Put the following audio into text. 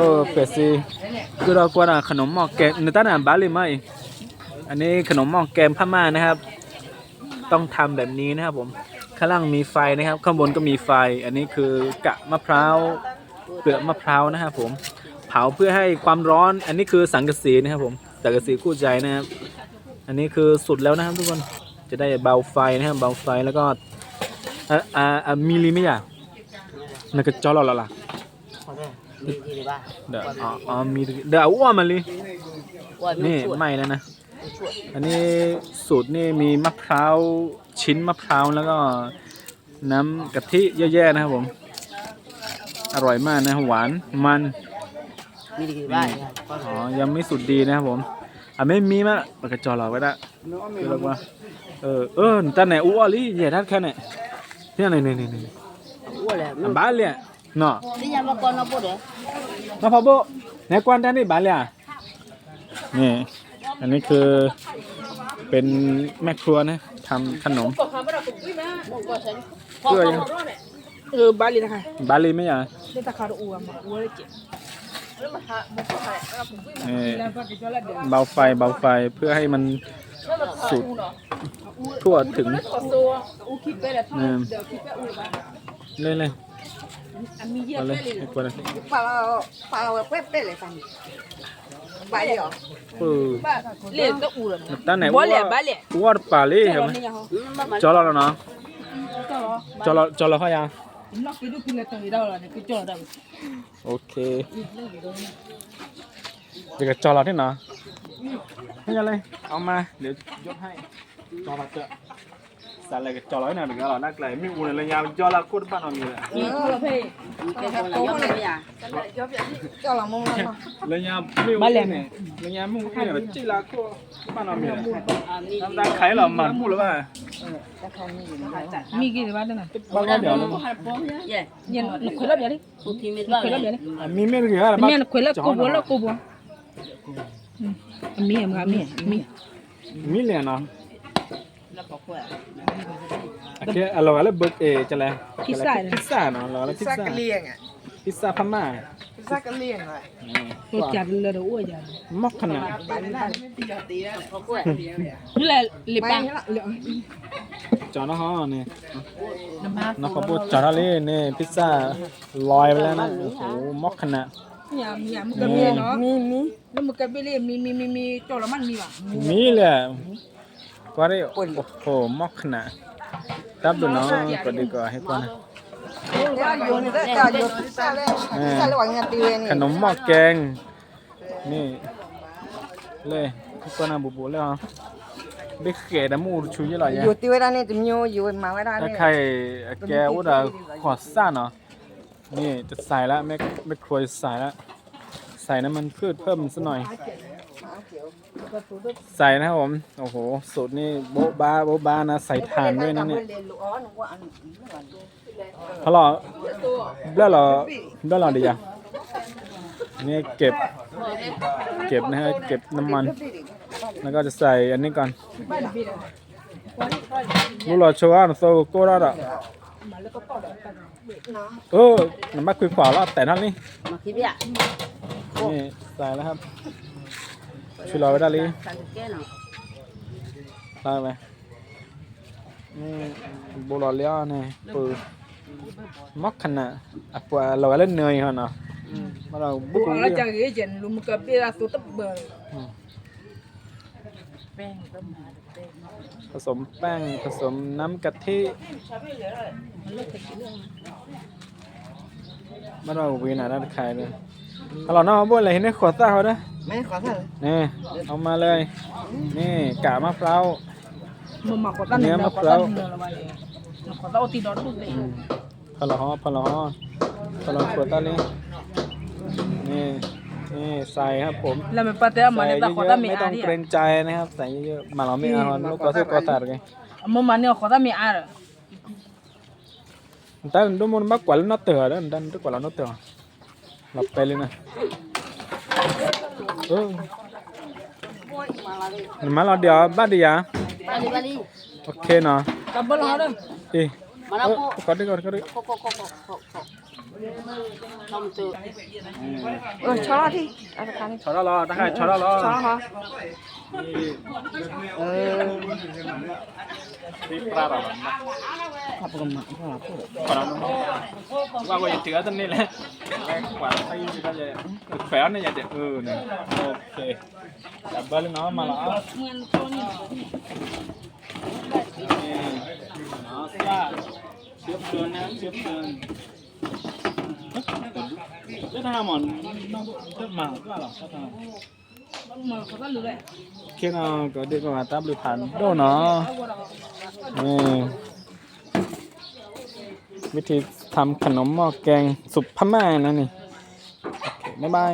เออเป็ดสิคือเรากวนขนมหม้อแกงในต้านอะบาลีไหมอันนี้ขนมหม้อแกงพม่านะครับ ต้องทำแบบนี้นะครับผมข้างล่างมีไฟนะครับ ข้างบนก็มีไฟ อันนี้คือกะมะพร้าวเปลือกมะพร้าวนะครับผมเผาเพื่อให้ความร้อน อันนี้คือสังกะสีนะครับผมสังกะสีคู่ใจนะครับ อันนี้คือสุดแล้วนะครับทุกคนจะได้เบาไฟนะครับเบาไฟแล้วก็อ่าอ่าอ่ามีลีไหมอะนั่นก็จอเราและล่ะ มีที่ไหนบ้างเดี๋ยวอ๋ออ๋อมีเดี๋ยวอ้วนมาเลยว่ามีนี่ช่วยไม่แล้วนะอันนี้สูตรนี่มีมะพร้าวชิ้นมะพร้าวแล้วก็น้ำกะทิเยอะแยะนะครับผม อร่อยมากนะหวานมันมีที่ไหนบ้างอ๋อยังไม่สุดดีนะครับผมอะไม่มีมะปากกระจอเราไว้ละคือเรียกว่าเออเออตาไหนอ้วนลิเหยียดทัดแค่ไหนเนี่ยนี่นี่นี่นี่ว่าแหละอะบ้านเลย เนาะนี่ยังมาก่อนนะปุ๊ดเหรอมาพอโบไหนกวนด้านนี้บ้านเลยอะนี่อันนี้คือเป็นแม่ครัวนะทำขนมเพื่อยังเออบาลีนะคะบาลีไหมอะเล่นตะคาร์อูอะมาอูเลยเจ็บนี่แล้วก็จะจอดแล้วเดี๋ยวเบาไฟเบาไฟเพื่อให้มันสุดทั่วถึงขอโซ่อูคิดไปแล้วเดี๋ยวคิดไปอูบ้างเลยเลยอันมีเยอะเอาไปเลย เลยไม่กลัวเลยปลาปลาเป๊ะเป๊ะเลยฟังบาลีเหรอเออบ้าเล่นก็อูเลยด้านไหนบาลีบาลีอ้วนป่า စားလိုက်ကြော်လိုက်နာမကလာနာကလာမိဦးလည်းညာကြော်လာကိုတ်ပတ်တော့မြေဟုတ်ဖေးကတော့ရောက်နေရကြော်လာမုံလာလညာမိဦးလည်းနဲ့လညာမှုဦးလည်းကြည်လာကိုတ်ပတ်တော့မြေအာမိခိုင်လာမှာမှုလည်းပါမိကြီးတွေပါတယ်နော်ဘာလဲဘာလဲညင်ခွေလောက်ပြလေသူတီမေလောက်လေအမိမေကြီးကလည်းမင်းခွေလောက်ကိုဘောလောက်ကိုဘောအမိအမအမိအမိမိလည်းနော်ารอะไรกับจอเราหน่อยหนึ่งเราหน้าไกลไม่อุ่นเลยยาวจอเราโคตรบ้านเรามีเลยมีคนละเพย์มีแค่คนละยอมเลยอะจอหลังมองแล้วเลยยาวไม่อุ่นเลยเลยยาวมุ่งที่แบบจีราโคตรบ้านเรามีเลยอ่ามีน้ำตาลไข่เหรอมันพูดหรือเปล่ามีกี่บ้านเนี่ยบ้านเราเดี๋ยวเย่เย็นหนูคุยแล้วเดี๋ยวนี้สุดที่มีบ้างคุยแล้วเดี๋ยวเลยนี้มีเม็ดเหลืออะไรบ้างมีอันคุยแล้วกูบัวแล้วกูบัวมีเอ็มครับมีมีมีเหลือเนาะแล้วก็กล้วยโอเคอร่อยแล้วเบิร์กเอจะอะไรพิซซ่าพิซซ่าเนาะอร่อยแล้วพิซซ่า Sa keling ah. พิซซ่าพม่า Sa keling ah. ตัวจัดเลยเดี๋ยวอ้วนจัดมอกขนาดก็กล้วยนี่แหละลิปังจอนะฮะนี่น้ำมันนะเขาพูดจอนะเลยนี่พิซซ่าลอยไปแล้วนะโอ้โหมอกขนาดยำยำมันก็มีเนาะมีมีแล้วมันก็ไปเรียมีมีมีมีจอละมันมีว่ะมีเลย ก็ได้โอ้โหมอกขนาดตับดูเนาะก็ดีกว่าให้กว่านะ Ya yo ni dah dah yo sa le. Sa le wang ngati we ni. ขนมหม้อแกง นี่ เลยทุกคนนะบุบุเลยเหรอเด็กเก๋ดมูชูยี่หรอยัง Yo ti we dah ni tu myo yo ma we dah ถ้า ni. ใครแกว่าจะขอซ่าเนาะนี่จะใส่ละแม่แม่ครัวจะใส่ละใส่น้ำมันพืชเพิ่มสักหน่อย ใส่นะครับผม โอ้โห สูตรนี่โบ๊ะบ้าโบ๊ะบ้านะ ใส่ถ่านด้วยนะเนี่ย Le lu oh nu wa an. พอหรอเบลอหรอเบลอหรอดีอะนี่เก็บ เก็บนะฮะ เก็บน้ำมัน แล้วก็จะใส่อันนี้ก่อนลูกหล่อโชว์อะโซโก้รอดอะเออน้ำมันคุยขวาแล้วแต่นั่นนี่มาคิดเนี่ยนี่ใส่แล้วครับ ช่วยเราไว้ได้เลยสั่งแก้เนาะได้ไหมนี่โบราณเลี้ยนี่ปืนมักขนาดอะปว่าเราเล่นเนยเหรอเนาะมาเราบุกกูแล้วจังเอเจนลุมก็ไปละตัวตับเบอร์แป้งต้มมาแป้งผสมแป้งผสมน้ำกะทิมาเราวีน่าด้านขายเลย เอาเราเนาะบุญอะไรเห็นไหมขวดซ่าเขาเด้อ Me kho sa. นี่เอามาเลย นี่กะมะพร้าว มึงมาขอตั้งเนื้อมาขอตั้งเนื้อละไปขอตั้งตีดอดลูกเลยพะละฮอพะละฮอพะละขวดตานี้นี่นี่ใส่ครับผม แล้วมันปะเตะมาใส่เนี่ยเยขออะตั้งๆมีไม่อาต้องดิเกรงใจนะครับ ใส่เยอะๆมาเราไม่เอาลูกก็ซื้อก็ตัดไงมึงมาเนี่ยขอตั้งมีอาแต่ดูมันมากกว่าแล้วน่าเตือนดันดูกว่าแล้วน่าเตือน หลับไปเลยนะเออมาเราเดี๋ยวบ้านเดียวบาลีบาลีโอเคเนาะกับบอลเขาเด้อเอ๊ะมาแล้วก็ดีก็ดีก็ดีโคโคโคโคโคทำตัวเออช้อนที่อาจารย์ชอรอรอตั้งให้ชอรอรอช้อนเหรอ เออนี่ปลาแบบขอบคุณมากขอบคุณขอเราว่าก็ยังถือตรงนี้แหละแรงกว่าไอ้ที่ก็จะแฝงนี่อย่าเด็ดเออเนี่ยโอเคดับเบิลเนาะมาแล้วเหมือนตัวนี้เนาะว่าเชื่อบเดินนะเชื่อบเดินจะทำหมอนน้องจะมาก็หรอจะทำ khi nào có được mà tắp được hẳn đâu nó ừ. วิธีทำขนมหม้อแกงสุปพม่านะนี่โอเคบ๊ายบาย